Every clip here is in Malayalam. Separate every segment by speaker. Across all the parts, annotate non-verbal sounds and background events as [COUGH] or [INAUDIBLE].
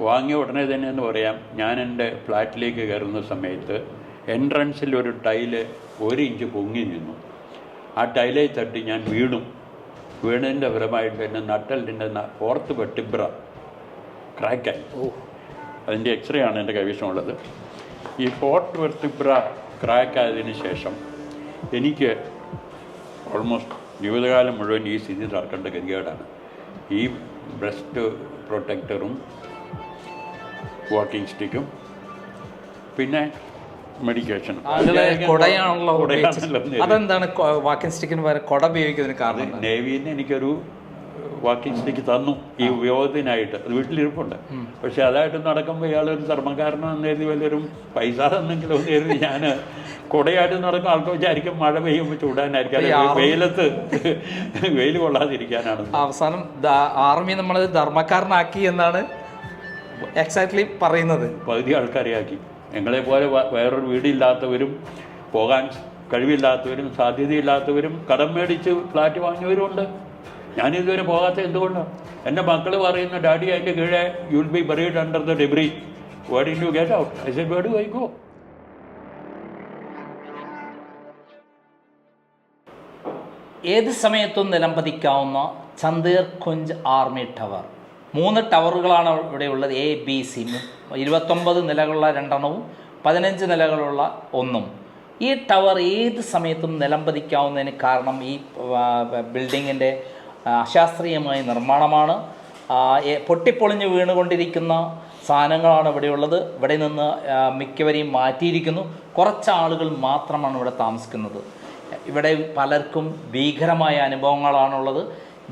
Speaker 1: വാങ്ങിയ ഉടനെ തന്നെ എന്ന് പറയാം ഞാൻ എന്റെ ഫ്ലാറ്റിലേക്ക് കയറുന്ന സമയത്ത് എൻട്രൻസിൽ ഒരു ടൈൽ ഒരു ഇഞ്ച് പൊങ്ങി നിന്നു. ആ ടൈലെ തട്ടി ഞാൻ വീണു. വീണതിന്റെ ഫലമായിട്ട് എന്റെ നട്ടലിന്റെ ഫോർത്ത് വെട്ടിബ്ര ക്രാക്കായി അതിന്റെ എക്സ്റേ ആണ് എന്റെ കൈവശമുള്ളത്. ഈ ഫോർത്ത് വെർട്ടിബ്ര ക്രാക്ക് ആയതിനു ശേഷം എനിക്ക് ഓൾമോസ്റ്റ് ജീവിതകാലം മുഴുവൻ ഈ സ്ഥിതി തർക്കേണ്ട ഗതികേടാണ്. ഈ ബ്രസ്റ്റ് പ്രൊട്ടക്ടറും വാക്കിംഗ് സ്റ്റിക്കും പിന്നെ
Speaker 2: മെഡിക്കേഷൻ കൊടയാണല്ലോ അതെന്താണ് വാക്കിംഗ് സ്റ്റിക്കിന് പകരം കൊട ഉപയോഗിക്കുന്നതിന് കാരണം
Speaker 1: നിന്ന് എനിക്കൊരു വാക്കിംഗ് സ്റ്റിക്ക് തന്നു. ഈ ഉപയോഗത്തിനായിട്ട്. അത് വീട്ടിലിരിപ്പുണ്ട്. പക്ഷെ അതായിട്ട് നടക്കുമ്പോൾ ഇയാളൊരു ഒരു എന്ന് കരുതി വലിയൊരു പൈസ തന്നെങ്കിലും എഴുതി കരുതി ഞാൻ കുടയായിട്ട് നടക്കുമ്പോൾ ആൾക്ക് വിചാരിക്കും മഴ പെയ്യുമ്പോൾ ചൂടാനായിരിക്കും. വെയിലത്ത് വെയിൽ കൊള്ളാതിരിക്കാനാണ്.
Speaker 2: അവസാനം ആർമി നമ്മൾ ധർമ്മക്കാരനാക്കി എന്നാണ് എക്സാക്ട്ലി പറയുന്നത്.
Speaker 1: പകുതി ആൾക്കാരെയാക്കി. ഞങ്ങളെ പോലെ വ- വേറൊരു വീടില്ലാത്തവരും പോകാൻ കഴിവില്ലാത്തവരും സാധ്യതയില്ലാത്തവരും കടം മേടിച്ച് ഫ്ലാറ്റ് വാങ്ങിയവരുമുണ്ട് ഞാനിതുവരെ പോകാത്ത എന്തുകൊണ്ടാണ് എന്റെ മക്കൾ പറയുന്ന ഡാഡി അതിന്റെ കീഴെ you will be buried under the debris word in you get out I said word I go
Speaker 2: ഏത് സമയത്തും നിലംപതിക്കാവുന്ന ചന്ദേർ കുഞ്ച് ആർമി ടവർ. മൂന്ന് ടവറുകളാണ് ഇവിടെ ഉള്ളത്. എ ബി സി ഇരുപത്തൊമ്പത് നിലകളുള്ള രണ്ടെണ്ണവും പതിനഞ്ച് നിലകളുള്ള ഒന്നും. ഈ ടവർ ഏത് സമയത്തും നിലംപതിക്കാവുന്നതിന് കാരണം ഈ ബിൽഡിങ്ങിന്റെ അശാസ്ത്രീയമായ നിർമ്മാണമാണ്. പൊട്ടിപ്പൊളിഞ്ഞ് വീണുകൊണ്ടിരിക്കുന്ന സാധനങ്ങളാണ് ഇവിടെയുള്ളത് ഇവിടെ നിന്ന് മിക്കവരെയും മാറ്റിയിരിക്കുന്നു. കുറച്ച് ആളുകൾ മാത്രമാണ് ഇവിടെ താമസിക്കുന്നത്. ഇവിടെ പലർക്കും ഭീകരമായ അനുഭവങ്ങളാണുള്ളത്.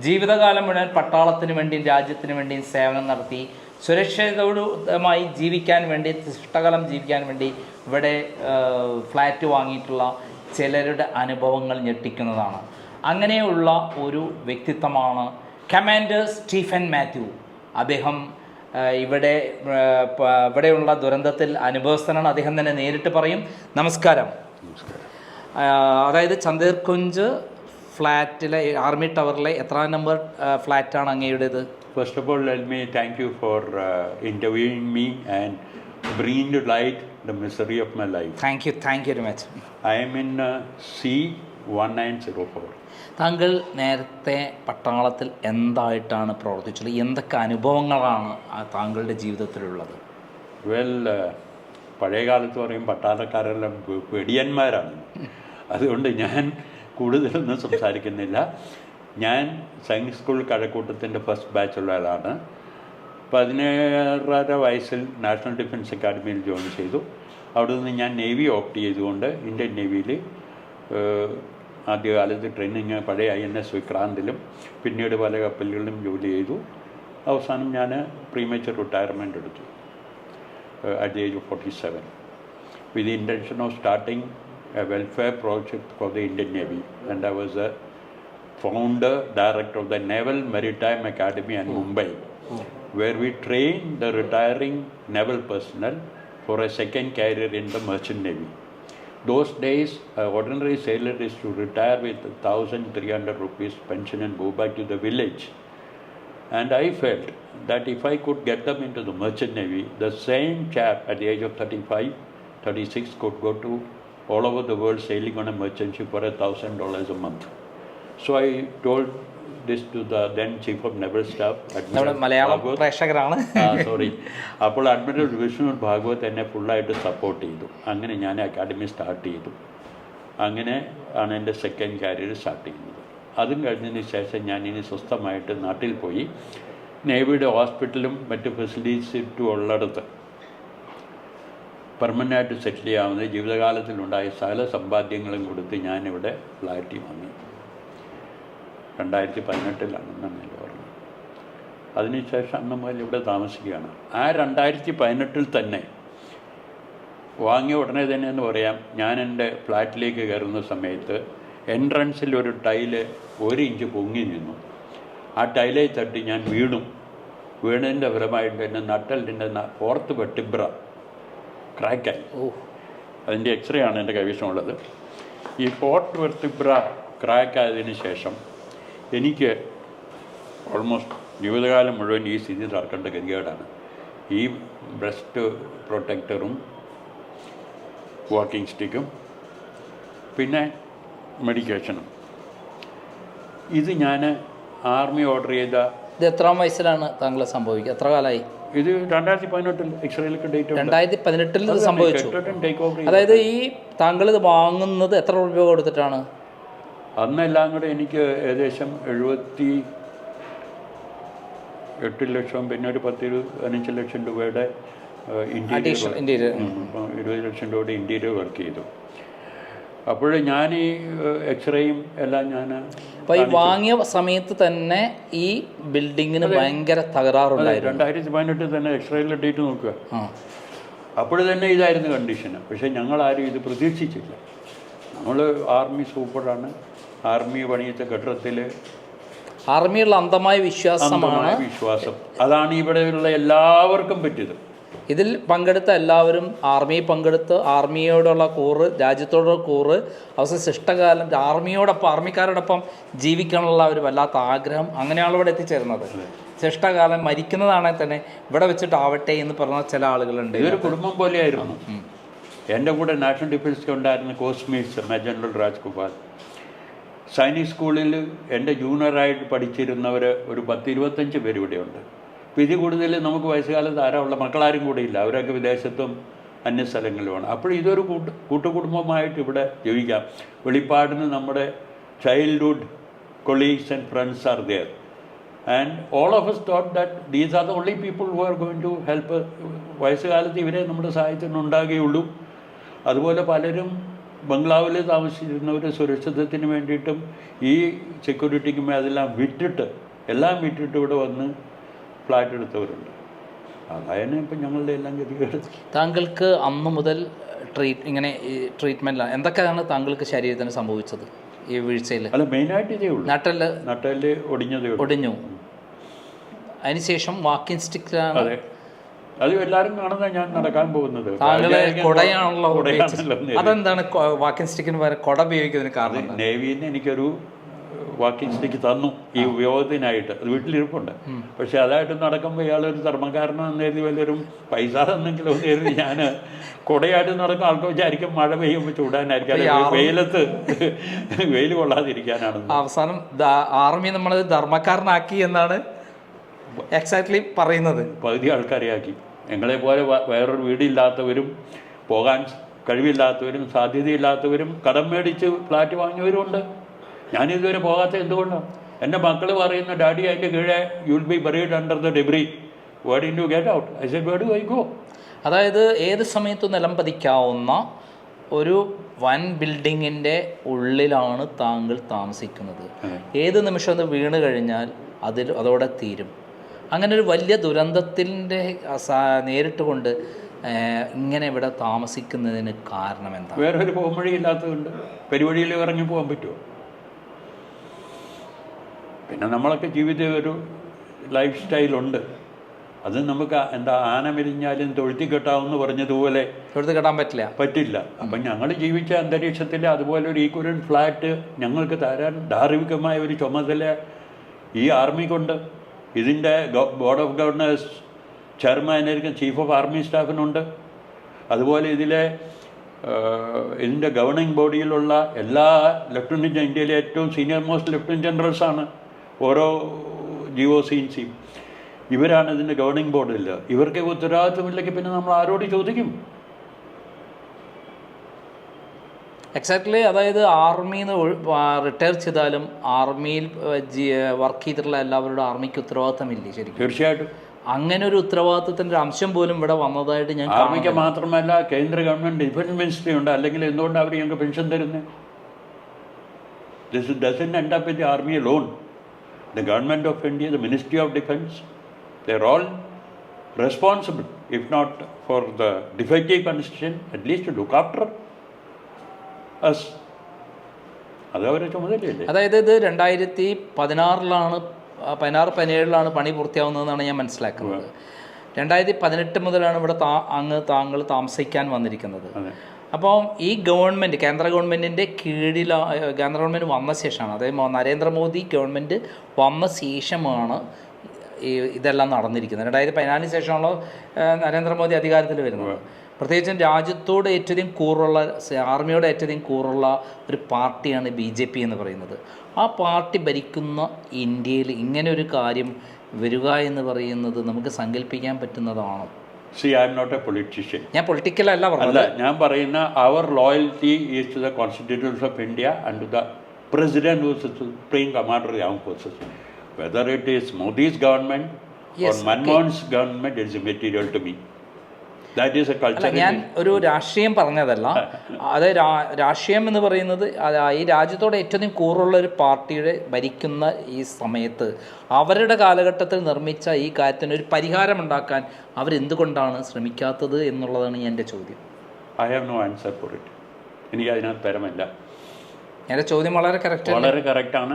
Speaker 2: ജീവിതകാലം മുഴുവൻ പട്ടാളത്തിന് വേണ്ടിയും രാജ്യത്തിന് വേണ്ടിയും സേവനം നടത്തി സുരക്ഷിതമായി ജീവിക്കാൻ വേണ്ടി ഇഷ്ടകലം ജീവിക്കാൻ വേണ്ടി ഇവിടെ ഫ്ലാറ്റ് വാങ്ങിയിട്ടുള്ള ചിലരുടെ അനുഭവങ്ങൾ ഞെട്ടിക്കുന്നതാണ്. അങ്ങനെയുള്ള ഒരു വ്യക്തിത്വമാണ് കമാൻഡർ സ്റ്റീഫൻ മാത്യു. അദ്ദേഹം ഇവിടെ ഇവിടെയുള്ള ദുരന്തത്തിൽ അനുഭവസ്ഥനാണ്. അദ്ദേഹം തന്നെ നേരിട്ട് പറയും നമസ്കാരം. അതായത് ചന്ദേർകുഞ്ച് ഫ്ലാറ്റിലെ ആർമി ടവറിലെ എത്ര നമ്പർ ഫ്ലാറ്റാണ് അങ്ങയുടേത്?
Speaker 1: First of all let me thank you for interviewing me and bringing light the of my life life.
Speaker 2: Thank you thank you very much
Speaker 1: I am in uh, C1904.
Speaker 2: താങ്കൾ നേരത്തെ പട്ടാളത്തിൽ എന്തായിട്ടാണ് പ്രവർത്തിച്ചത്? എന്തൊക്കെ അനുഭവങ്ങളാണ് താങ്കളുടെ ജീവിതത്തിലുള്ളത്?
Speaker 1: വെൽ പഴയ കാലത്ത് പറയും പട്ടാളക്കാരെല്ലാം പെടിയന്മാരാണ്. വെടിയന്മാരാണ് [LAUGHS] അതുകൊണ്ട് ഞാൻ കൂടുതലൊന്നും സംസാരിക്കുന്നില്ല. ഞാൻ സയൻസ് സ്കൂൾ കഴക്കൂട്ടത്തിന്റെ ഫസ്റ്റ് ബാച്ചുള്ള ആളാണ്. പതിനേഴര വയസ്സിൽ നാഷണൽ ഡിഫൻസ് അക്കാഡമിയിൽ ജോയിൻ ചെയ്തു. അവിടെ നിന്ന് ഞാൻ നേവി ഓപ്റ്റ് ചെയ്തുകൊണ്ട് ഇന്ത്യൻ നേവിയിൽ ആദ്യകാലത്ത് ട്രെയിനിങ് പഴയ ഐ എൻ എസ് വിക്രാന്തിലും പിന്നീട് പല കപ്പലുകളിലും ജോലി ചെയ്തു. അവസാനം ഞാൻ പ്രീമേച്ചർ റിട്ടയർമെന്റ് എടുത്തു. at the age of 47 with the intention of starting a welfare project for the Indian Navy. And I was a founder, director of the Naval Maritime Academy in hmm. Mumbai, hmm. where we train the retiring naval personnel for a second career in the merchant navy. Those days, an ordinary sailor is to retire with 1,300 rupees pension and go back to the village. And I felt that if I could get them into the merchant navy, the same chap at the age of 35, 36 could go to all over the world sailing on a merchant ship for a thousand dollars a month. So I told this to the then chief of naval staff,
Speaker 2: Malayalam പ്രേക്ഷകരാണ്.
Speaker 1: Sorry അപ്പോൾ അഡ്മിറൽ വിഷ്ണു ഭാഗവത് എന്നെ ഫുള്ളായിട്ട് സപ്പോർട്ട് ചെയ്തു. അങ്ങനെ ഞാൻ അക്കാഡമി സ്റ്റാർട്ട് ചെയ്തു. അങ്ങനെ ആണ് എന്റെ സെക്കൻഡ് കാരിയർ സ്റ്റാർട്ട് ചെയ്യുന്നത്. അതും കഴിഞ്ഞതിന് ശേഷം ഞാൻ ഇനി സ്വസ്ഥമായിട്ട് നാട്ടിൽ പോയി. നേവിയുടെ ഹോസ്പിറ്റലും മറ്റ് ഫെസിലിറ്റീസും ഉള്ളിടത്ത് പെർമനന്റായിട്ട് സെറ്റിൽ ചെയ്യാവുന്ന ജീവിതകാലത്തിലുണ്ടായ സകല സമ്പാദ്യങ്ങളും കൊടുത്ത് ഞാനിവിടെ ഫ്ലാറ്റ് വന്നു. രണ്ടായിരത്തി പതിനെട്ടിലാണെന്നാണ് എന്റെ ഓർമ്മ. അതിനുശേഷം അന്ന് മുതൽ ഇവിടെ താമസിക്കുകയാണ്. ആ രണ്ടായിരത്തി പതിനെട്ടിൽ തന്നെ വാങ്ങിയ ഉടനെ തന്നെ എന്ന് പറയാം ഞാൻ എന്റെ ഫ്ലാറ്റിലേക്ക് കയറുന്ന സമയത്ത് എൻട്രൻസിൽ ഒരു ടൈൽ ഒരു ഇഞ്ച് പൊങ്ങി നിന്നു. ആ ടൈലേ തട്ടി ഞാൻ വീണു. വീണതിന്റെ ഫലമായിട്ട് എന്റെ നട്ടലിന്റെ ഫോർത്ത് വെട്ടിബ്ര ക്രാക്കായി
Speaker 2: ഓ.
Speaker 1: അതിന്റെ എക്സ്റേ ആണ് എന്റെ കൈവശമുള്ളത് ഈ ഫോർട്ട് വെർത്തിബ്ര ക്രാക്ക് ആയതിനു ശേഷം എനിക്ക് ഓൾമോസ്റ്റ് ജീവിതകാലം മുഴുവൻ ഈ സ്ഥിതി തർക്കേണ്ട ഗതികേടാണ്. ഈ ബ്രസ്റ്റ് പ്രൊട്ടക്ടറും വാക്കിംഗ് സ്റ്റിക്കും പിന്നെ മെഡിക്കേഷനും ഇത് ഞാൻ ആർമി ഓർഡർ ചെയ്ത
Speaker 2: ഇത് എത്രാം വയസ്സിലാണ് താങ്കൾ സംഭവിക്കുക? എത്ര കാലമായി?
Speaker 1: ഇത് രണ്ടായിരത്തി പതിനെട്ടിൽ എക്സ്റേയിലൊക്കെ ഡേറ്റ്
Speaker 2: രണ്ടായിരത്തി പതിനെട്ടിൽ ഇത് സംഭവിച്ചു. അതായത് ഈ താങ്കൾ ഇത് വാങ്ങുന്നത് എത്ര രൂപ കൊടുത്തിട്ടാണ്?
Speaker 1: അന്നെല്ലാം കൂടെ എനിക്ക് ഏകദേശം എഴുപത്തി എട്ട് ലക്ഷം പിന്നെ ഒരു പത്ത് പതിനഞ്ച് ലക്ഷം രൂപയുടെ ഇന്റീരിയർ ഇരുപത് ലക്ഷം രൂപയുടെ ഇന്റീരിയർ വർക്ക് ചെയ്തു. അപ്പോൾ ഞാൻ ഈ എക്സ്റേയും എല്ലാം ഞാൻ
Speaker 2: അപ്പോൾ ഈ വാങ്ങിയ സമയത്ത് തന്നെ ഈ ബിൽഡിങ്ങിന് ഭയങ്കര തകരാറുണ്ടായിരുന്നു.
Speaker 1: രണ്ടായിരത്തി പതിനെട്ടിൽ തന്നെ എക്സ്റേയിലെ ഡേറ്റ് നോക്കുക. അപ്പോൾ തന്നെ ഇതായിരുന്നു കണ്ടീഷന് പക്ഷേ ആരും ഇത് പ്രതീക്ഷിച്ചില്ല. നമ്മൾ ആർമി സൂപ്പറാണ് ആർമി പണിയത്തെ കെട്ടിടത്തിൽ
Speaker 2: ആർമിയുള്ള അന്ധമായ വിശ്വാസമാണ്.
Speaker 1: വിശ്വാസം. അതാണ് ഇവിടെയുള്ള എല്ലാവർക്കും പറ്റിയത്.
Speaker 2: ഇതിൽ പങ്കെടുത്ത എല്ലാവരും ആർമി പങ്കെടുത്ത് ആർമിയോടുള്ള കൂറ് രാജ്യത്തോടുള്ള കൂറ് അവസാനം ശിഷ്ടകാലം ആർമിയോടൊപ്പം ആർമിക്കാരോടൊപ്പം ജീവിക്കാനുള്ള ഒരു വല്ലാത്ത ആഗ്രഹം അങ്ങനെയാണ് ഇവിടെ എത്തിച്ചേരുന്നത്. ശിഷ്ടകാലം മരിക്കുന്നതാണെങ്കിൽ തന്നെ ഇവിടെ വെച്ചിട്ടാവട്ടെ എന്ന് പറഞ്ഞ ചില ആളുകളുണ്ട്
Speaker 1: ഇതൊരു കുടുംബം പോലെയായിരുന്നു. എന്റെ കൂടെ നാഷണൽ ഡിഫൻസ് ഉണ്ടായിരുന്ന കോസ്മീസ് ജനറൽ രാജ്കുമാർ സൈനിക് സ്കൂളിൽ എന്റെ ജൂനിയറായിട്ട് പഠിച്ചിരുന്നവർ ഒരു പത്ത് ഇരുപത്തഞ്ച് പേര് ഇവിടെയുണ്ട്. ഇതിൽ കൂടുതൽ നമുക്ക് വയസ്സുകാലത്ത് ആരാളുള്ള മക്കളാരും കൂടെ ഇല്ല അവരൊക്കെ വിദേശത്തും അന്യ സ്ഥലങ്ങളിലുമാണ്. അപ്പോൾ ഇതൊരു കൂട്ട് കൂട്ടുകുടുംബമായിട്ട് ഇവിടെ ജീവിക്കാം. വെളിപ്പാടിന് നമ്മുടെ childhood colleagues and friends are there and all of us thought that these are the only people who are going to help വയസ്സുകാലത്ത് ഇവരെ നമ്മുടെ സഹായത്തിന് ഉണ്ടാകുകയുള്ളൂ. അതുപോലെ പലരും ബംഗ്ലാവിൽ താമസിച്ചിരുന്നവർ സുരക്ഷിതത്തിന് വേണ്ടിയിട്ടും ഈ സെക്യൂരിറ്റിക്കും അതെല്ലാം വിട്ടിട്ട് എല്ലാം വിട്ടിട്ട് ഇവിടെ വന്ന് ഫ്ലാറ്റ് എടുത്തവരുണ്ട്. അതായത് ഇപ്പം ഞങ്ങളുടെ എല്ലാം ഗതികേട്
Speaker 2: താങ്കൾക്ക് അന്ന് മുതൽ ട്രീറ്റ് ഇങ്ങനെ ഈ ട്രീറ്റ്മെന്റിലാണ് എന്തൊക്കെയാണ് താങ്കൾക്ക് ശരീരത്തിന് സംഭവിച്ചത് ഈ വീഴ്ചയിൽ?
Speaker 1: അല്ല മെയിനായിട്ട് ഇതേ ഉള്ളൂ.
Speaker 2: നട്ടൽ
Speaker 1: നട്ടൽ ഒടിഞ്ഞതേ
Speaker 2: ഒടിഞ്ഞു. അതിനുശേഷം വാക്കിംഗ് സ്റ്റിക്കിലാണ്
Speaker 1: അതെ. അത് എല്ലാവരും കാണുന്ന ഞാൻ നടക്കാൻ പോകുന്നത്. താങ്കൾ
Speaker 2: കൊടയാണല്ലോ അതെന്താണ് വാക്കിംഗ് സ്റ്റിക്കിന് പകരം കൊട ഉപയോഗിക്കുന്നതിന് കാരണം?
Speaker 1: നേവിന്ന് എനിക്കൊരു വാക്കിംഗ് സ്റ്റിക്ക് തന്നു. ഈ ഉപയോഗത്തിനായിട്ട്. അത് വീട്ടിലിരിപ്പുണ്ട്. പക്ഷെ അതായിട്ട് നടക്കുമ്പോൾ ഇയാളൊരു ധർമ്മക്കാരനെന്ന് കരുതി വലിയൊരു പൈസ തന്നെങ്കിലും എന്ന് കരുതി ഞാൻ കുടയായിട്ട് നടക്കും ആൾക്ക് വിചാരിക്കും മഴ പെയ്യുമ്പോൾ ചൂടാനായിരിക്കും. വെയിലത്ത് [LAUGHS] വെയിൽ കൊള്ളാതിരിക്കാനാണ്
Speaker 2: അവസാനം ആർമി നമ്മൾ ധർമ്മക്കാരനാക്കി എന്നാണ് എക്സാക്ട്ലി പറയുന്നത്.
Speaker 1: പകുതി ആൾക്കാരെ ആക്കി ഞങ്ങളെ പോലെ വേറൊരു വീടില്ലാത്തവരും പോകാൻ കഴിവില്ലാത്തവരും സാധ്യതയില്ലാത്തവരും കടം മേടിച്ച് ഫ്ലാറ്റ് വാങ്ങിയവരുമുണ്ട് ഞാനിതുവരെ പോകാത്ത എന്തുകൊണ്ടാണ് എന്റെ മക്കൾ പറയുന്ന ഡാഡി അതിന്റെ കീഴെ you will be buried under the debris word in to get out I said word I go
Speaker 2: അതായത് ഏത് സമയത്തും നിലം പതിക്കാവുന്ന ഒരു വൻ ബിൽഡിങ്ങിന്റെ ഉള്ളിലാണ് താങ്കൾ താമസിക്കുന്നത്. ഏത് നിമിഷം അത് വീണ് കഴിഞ്ഞാൽ അതിൽ അതോടെ തീരും. അങ്ങനെ ഒരു വലിയ ദുരന്തത്തിന്റെ നേരിട്ട് കൊണ്ട് ഇങ്ങനെ ഇവിടെ താമസിക്കുന്നതിന് കാരണം എന്താ
Speaker 1: വേറെ ഒരു ഇല്ലാത്തതുകൊണ്ട് പെരുവഴിയിൽ ഇറങ്ങി പോകാൻ പറ്റുമോ? പിന്നെ നമ്മളൊക്കെ ജീവിത ഒരു ലൈഫ് സ്റ്റൈലുണ്ട് അത് നമുക്ക് എന്താ ആന മെലിഞ്ഞാലും തൊഴുത്തി കെട്ടാമെന്ന് പറഞ്ഞതുപോലെ
Speaker 2: തൊഴുത്തി കെട്ടാൻ പറ്റില്ല.
Speaker 1: പറ്റില്ല. അപ്പം ഞങ്ങൾ ജീവിച്ച അന്തരീക്ഷത്തിൽ അതുപോലെ ഒരു ഈക്വലൻ ഫ്ലാറ്റ് ഞങ്ങൾക്ക് തരാൻ ധാർമ്മികമായ ഒരു ചുമതല ഈ ആർമി കൊണ്ട്. ഇതിന്റെ ബോർഡ് ഓഫ് ഗവർണേഴ്സ് ചെയർമാനായിരിക്കും ചീഫ് ഓഫ് ആർമി സ്റ്റാഫിനുണ്ട് അതുപോലെ ഇതിലെ ഇതിന്റെ ഗവർണിംഗ് ബോഡിയിലുള്ള എല്ലാ ലെഫ്റ്റനന്റ് ഇന്ത്യയിലെ ഏറ്റവും സീനിയർ മോസ്റ്റ് ലെഫ്റ്റനന്റ് ജനറൽസാണ് ഓരോ ജി ഒ സിയും ഇവരാണ് ഇതിന്റെ ഗവർണിംഗ് ബോർഡിൽ ഇവർക്ക് ഉത്തരവാദിത്വമില്ലെങ്കിൽ പിന്നെ നമ്മൾ ആരോട് ചോദിക്കും?
Speaker 2: എക്സാക്ട്ലി അതായത് ആർമിയിൽ നിന്ന് റിട്ടയർ ചെയ്താലും ആർമിയിൽ വർക്ക് ചെയ്തിട്ടുള്ള എല്ലാവരുടെ ആർമിക്ക് ഉത്തരവാദിത്തമില്ലേ ശരിക്കും?
Speaker 1: തീർച്ചയായിട്ടും.
Speaker 2: അങ്ങനെ ഒരു ഉത്തരവാദിത്തത്തിന്റെ അംശം പോലും ഇവിടെ വന്നതായിട്ട് ഞാൻ
Speaker 1: ആർമിക്ക് മാത്രമല്ല കേന്ദ്ര ഗവൺമെന്റ് ഡിഫൻസ് മിനിസ്ട്രി ഉണ്ട്. അല്ലെങ്കിൽ എന്തുകൊണ്ട് അവർ ഞങ്ങൾക്ക് പെൻഷൻ തരുന്നത് this doesn't end up with army alone the government of India the ministry of defence they're all responsible if not for the defective defective at least look after us അത് അവരെ ചുമതലയല്ലേ?
Speaker 2: അതായത് ഇത് രണ്ടായിരത്തി പതിനാറിലാണ് പതിനാറ് പതിനേഴിലാണ് പണി പൂർത്തിയാവുന്നതെന്നാണ് ഞാൻ മനസ്സിലാക്കുന്നത്. രണ്ടായിരത്തി പതിനെട്ട് മുതലാണ് ഇവിടെ താ അങ്ങ് താങ്കൾ താമസിക്കാൻ വന്നിരിക്കുന്നത്. അപ്പോൾ ഈ ഗവൺമെന്റ് കേന്ദ്ര ഗവൺമെന്റിന്റെ കീഴിൽ കേന്ദ്ര ഗവൺമെന്റ് വന്ന ശേഷമാണ് അതായത് നരേന്ദ്രമോദി ഗവൺമെന്റ് വന്ന ശേഷമാണ് ഈ ഇതെല്ലാം നടന്നിരിക്കുന്നത്. രണ്ടായിരത്തി പതിനാലിന് ഏഹ്, നരേന്ദ്രമോദി അധികാരത്തിൽ വരുന്നത്. പ്രത്യേകിച്ചും രാജ്യത്തോട് ഏറ്റവും കൂറുള്ള ആർമിയോട് ഏറ്റവും കൂറുള്ള ഒരു പാർട്ടിയാണ് ബി ജെ പി എന്ന് പറയുന്നത്. ആ പാർട്ടി ഭരിക്കുന്ന ഇന്ത്യയിൽ ഇങ്ങനെ ഒരു കാര്യം വരിക എന്ന് പറയുന്നത് നമുക്ക് സങ്കല്പിക്കാൻ പറ്റുന്നതാണോ.
Speaker 1: See I am not a politician
Speaker 2: ഞാൻ പൊളിറ്റിക്കൽ അല്ല
Speaker 1: അല്ല ഞാൻ പറയുന്ന അവർ loyalty is to the constitutions of India and to the president whose supreme commander of am forces whether it is Modi's government or Manmohan's government it's material to me that is a culture
Speaker 2: ഞാൻ ഒരു രാഷ്ട്രീയം പറഞ്ഞതല്ല. അത് രാഷ്ട്രീയം എന്ന് പറയുന്നത് ഈ രാജ്യത്തോടെ ഏറ്റവും കൂറുള്ള ഒരു പാർട്ടിയുടെ ഭരിക്കുന്ന ഈ സമയത്ത് അവരുടെ കാലഘട്ടത്തിൽ നിർമ്മിച്ച ഈ കാര്യത്തിന് ഒരു പരിഹാരം ഉണ്ടാക്കാൻ അവരെന്തുകൊണ്ടാണ് ശ്രമിക്കാത്തത് എന്നുള്ളതാണ് എന്റെ ചോദ്യം.
Speaker 1: I have no answer for it എനിക്ക് അതിനകത്ത് തരമല്ല
Speaker 2: എന്റെ ചോദ്യം വളരെ കറക്റ്റ്
Speaker 1: വളരെ കറക്റ്റാണ്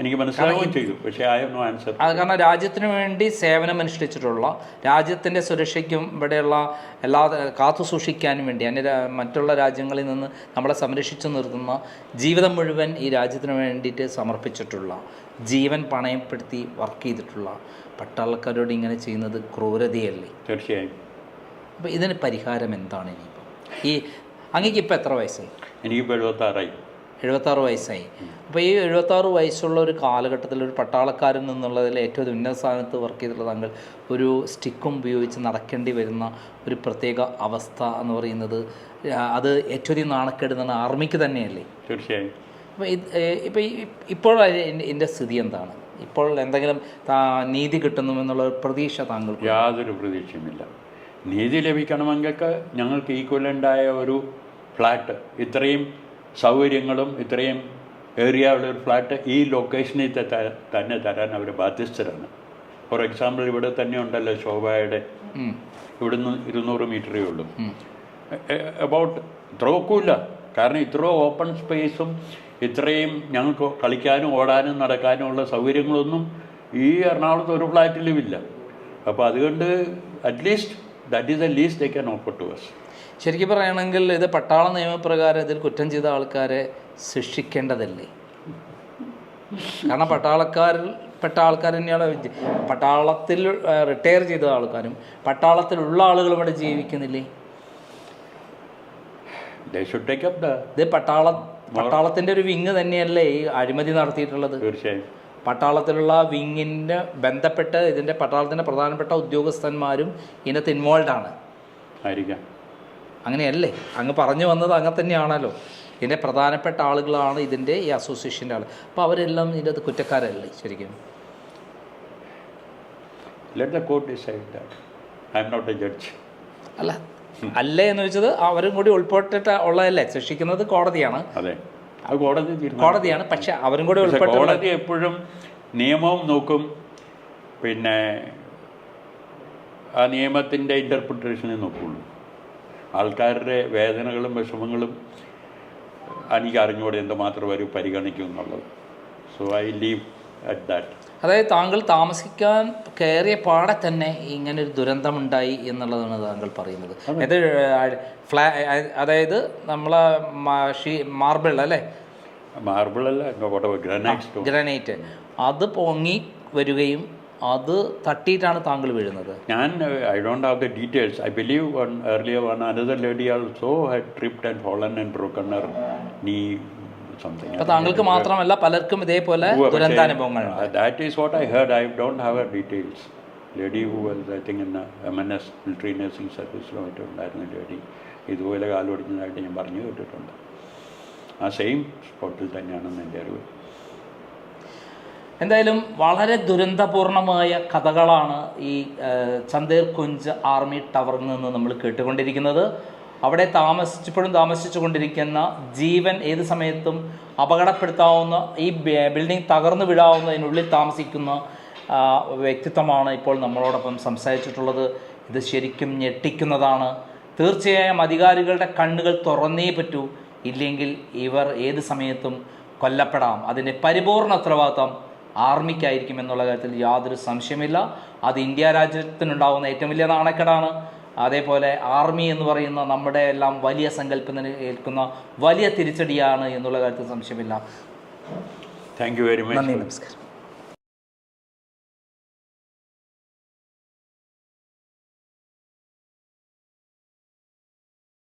Speaker 1: എനിക്ക് മനസ്സിലാവുകയും ചെയ്തു. പക്ഷേ ഐ ഹവ് നോ ആൻസർ
Speaker 2: അത് കാരണം രാജ്യത്തിന് വേണ്ടി സേവനം അനുഷ്ഠിച്ചിട്ടുള്ള രാജ്യത്തിന്റെ സുരക്ഷയ്ക്കും ഇവിടെയുള്ള എല്ലാ കാത്തു സൂക്ഷിക്കാനും വേണ്ടി അന്യ മറ്റുള്ള രാജ്യങ്ങളിൽ നിന്ന് നമ്മളെ സംരക്ഷിച്ചു നിർത്തുന്ന ജീവിതം മുഴുവൻ ഈ രാജ്യത്തിന് വേണ്ടിയിട്ട് സമർപ്പിച്ചിട്ടുള്ള ജീവൻ പണയപ്പെടുത്തി വർക്ക് ചെയ്തിട്ടുള്ള പട്ടാളക്കാരോട് ഇങ്ങനെ ചെയ്യുന്നത് ക്രൂരതയല്ലേ?
Speaker 1: തീർച്ചയായും.
Speaker 2: അപ്പോൾ ഇതിന് പരിഹാരം എന്താണ് ഇനിയിപ്പോൾ? ഈ അങ്ങേക്ക് ഇപ്പോൾ എത്ര വയസ്സായി?
Speaker 1: എനിക്കിപ്പോൾ എഴുപത്താറായി.
Speaker 2: എഴുപത്താറ് വയസ്സായി. അപ്പോൾ ഈ എഴുപത്താറ് വയസ്സുള്ള ഒരു കാലഘട്ടത്തിൽ ഒരു പട്ടാളക്കാരൻ എന്നുള്ളതിൽ ഏറ്റവും ഉന്നത സ്ഥാനത്ത് വർക്ക് ചെയ്തിട്ടുള്ള താങ്കൾ ഒരു സ്റ്റിക്കും ഉപയോഗിച്ച് നടക്കേണ്ടി വരുന്ന ഒരു പ്രത്യേക അവസ്ഥ എന്ന് പറയുന്നത് അത് ഏറ്റവും നാണക്കേട് നാണക്കേടുന്ന ആർമിക്ക് തന്നെയല്ലേ?
Speaker 1: തീർച്ചയായും.
Speaker 2: അപ്പോൾ ഇത് ഇപ്പോൾ ഇപ്പോൾ എന്റെ സ്ഥിതി എന്താണ്? ഇപ്പോൾ എന്തെങ്കിലും നീതി കിട്ടുന്നു എന്നുള്ള പ്രതീക്ഷ താങ്കൾ
Speaker 1: യാതൊരു പ്രതീക്ഷയുമില്ല. നീതി ലഭിക്കണമെങ്കിൽ ഞങ്ങൾക്ക് ഈക്വലന്റായ ഒരു ഫ്ലാറ്റ് ഇത്രയും സൗകര്യങ്ങളും ഇത്രയും ഏരിയ ഉള്ള ഒരു ഫ്ലാറ്റ് ഈ ലൊക്കേഷനിൽ തന്നെ തരാൻ അവർ ബാധ്യസ്ഥരാണ്. ഫോർ എക്സാമ്പിൾ ഇവിടെ തന്നെ ഉണ്ടല്ലോ ശോഭയുടെ. ഇവിടുന്ന് ഇരുന്നൂറ് മീറ്ററേ ഉള്ളൂ. അബൌട്ട് ഇത്രയൊക്കില്ല കാരണം ഇത്ര ഓപ്പൺ സ്പേസും ഇത്രയും ഞങ്ങൾക്ക് കളിക്കാനും ഓടാനും നടക്കാനും ഉള്ള സൗകര്യങ്ങളൊന്നും ഈ എറണാകുളത്ത് ഒരു ഫ്ലാറ്റിലുമില്ല അപ്പോൾ അതുകൊണ്ട് at least that is the least they can offer to us
Speaker 2: ശരിക്കും പറയുകയാണെങ്കിൽ ഇത് പട്ടാള നിയമപ്രകാരം ഇതിൽ കുറ്റം ചെയ്ത ആൾക്കാരെ ശിക്ഷിക്കേണ്ടതല്ലേ? കാരണം പട്ടാളക്കാരിൽ പെട്ട ആൾക്കാർ തന്നെയാണ് പട്ടാളത്തിൽ റിട്ടയർ ചെയ്ത ആൾക്കാരും പട്ടാളത്തിലുള്ള ആളുകളും ഇവിടെ ജീവിക്കുന്നില്ലേ? ഇത് പട്ടാള പട്ടാളത്തിന്റെ ഒരു വിങ് തന്നെയല്ലേ ഈ അഴിമതി നടത്തിയിട്ടുള്ളത്?
Speaker 1: തീർച്ചയായും.
Speaker 2: പട്ടാളത്തിലുള്ള വിങ്ങിന്റെ ബന്ധപ്പെട്ട് ഇതിന്റെ പട്ടാളത്തിന്റെ പ്രധാനപ്പെട്ട ഉദ്യോഗസ്ഥന്മാരും ഇതിനകത്ത് ഇൻവോൾവ് ആണ്.
Speaker 1: ആയിരിക്കാം.
Speaker 2: അങ്ങനെയല്ലേ? അങ്ങ് പറഞ്ഞു വന്നത് അങ്ങനെ തന്നെയാണല്ലോ. ഇതിന്റെ പ്രധാനപ്പെട്ട ആളുകളാണ് ഇതിന്റെ ഈ അസോസിയേഷന്റെ ആൾ അപ്പോൾ അവരെല്ലാം ഇതിന്റെ അത് കുറ്റക്കാരല്ലേ ശരിക്കും?
Speaker 1: Let the court decide that I am not a judge
Speaker 2: അല്ല അല്ലേ എന്ന് വെച്ചത് അവരും കൂടി ഉൾപ്പെട്ടിട്ട് ഉള്ളതല്ലേ? ശിക്ഷിക്കുന്നത് കോടതിയാണ്.
Speaker 1: അതെ. അത് കോടതി
Speaker 2: കോടതിയാണ് പക്ഷെ അവരും കൂടി ഉൾപ്പെട്ട്
Speaker 1: കോടതി എപ്പോഴും നിയമവും നോക്കും. പിന്നെ ആ നിയമത്തിന്റെ ഇന്റർപ്രിട്ടേഷനെ നോക്കുള്ളൂ. ആൾക്കാരുടെ വേദനകളും വിഷമങ്ങളും എനിക്ക് അറിഞ്ഞൂടെ എന്തുമാത്രം അവർ പരിഗണിക്കും എന്നുള്ളത്. So I leave at that
Speaker 2: അതായത് താങ്കൾ താമസിക്കാൻ കയറിയ പാടെ തന്നെ ഇങ്ങനെ ഒരു ദുരന്തമുണ്ടായി എന്നുള്ളതാണ് താങ്കൾ പറയുന്നത്. ഇത് ഫ്ലാ അതായത് നമ്മളെ മാർബിൾ അല്ലേ? മാർബിൾ അല്ലേ
Speaker 1: ഗ്രാനൈറ്റ്.
Speaker 2: അത് പൊങ്ങി വരികയും അത് തട്ടിയിട്ടാണ് താങ്കൾ വീഴുന്നത്.
Speaker 1: ഞാൻ I don't have the details. I believe one earlier one another lady also had tripped and fallen and broken knee something.
Speaker 2: താങ്കൾക്ക് മാത്രമല്ല പലർക്കും ഇതേപോലെ ദുരന്താനുഭവങ്ങളുണ്ട്
Speaker 1: that is what I heard I don't have a details lady who was I think in M N S military nursing സർവീസിലോ മറ്റോ ഉണ്ടായിരുന്ന ലേഡി ഇതുപോലെ കാലൊടിഞ്ഞതായിട്ട് ഞാൻ പറഞ്ഞു കേട്ടിട്ടുണ്ട്. ആ സെയിം സ്പോട്ടിൽ തന്നെയാണെന്ന് എന്റെ അറിവ്.
Speaker 2: എന്തായാലും വളരെ ദുരന്തപൂർണമായ കഥകളാണ് ഈ ചന്ദേർ കുഞ്ച് ആർമി ടവറിൽ നിന്ന് നമ്മൾ കേട്ടുകൊണ്ടിരിക്കുന്നത്. അവിടെ താമസിച്ചപ്പോഴും താമസിച്ചു കൊണ്ടിരിക്കുന്ന ജീവൻ ഏത് സമയത്തും അപകടപ്പെടുത്താവുന്ന ഈ ബിൽഡിംഗ് തകർന്നു വിടാവുന്നതിനുള്ളിൽ താമസിക്കുന്ന വ്യക്തിത്വമാണ് ഇപ്പോൾ നമ്മളോടൊപ്പം സംസാരിച്ചിട്ടുള്ളത്. ഇത് ശരിക്കും ഞെട്ടിക്കുന്നതാണ്. തീർച്ചയായും അധികാരികളുടെ കണ്ണുകൾ തുറന്നേ പറ്റൂ. ഇല്ലെങ്കിൽ ഇവർ ഏത് സമയത്തും കൊല്ലപ്പെടാം. അതിന്റെ പരിപൂർണ ഉത്തരവാദിത്വം ആർമിക്കായിരിക്കും എന്നുള്ള കാര്യത്തിൽ യാതൊരു സംശയമില്ല. അത് ഇന്ത്യ രാജ്യത്തിനുണ്ടാകുന്ന ഏറ്റവും വലിയ നാണക്കേടാണ്. അതേപോലെ ആർമി എന്ന് പറയുന്ന നമ്മുടെ എല്ലാം വലിയ സങ്കല്പത്തിന് ഏൽക്കുന്ന വലിയ തിരിച്ചടിയാണ് എന്നുള്ള കാര്യത്തിൽ സംശയമില്ല.
Speaker 1: താങ്ക് യു വെരി മച്ച്
Speaker 2: നന്ദി നമസ്കാരം.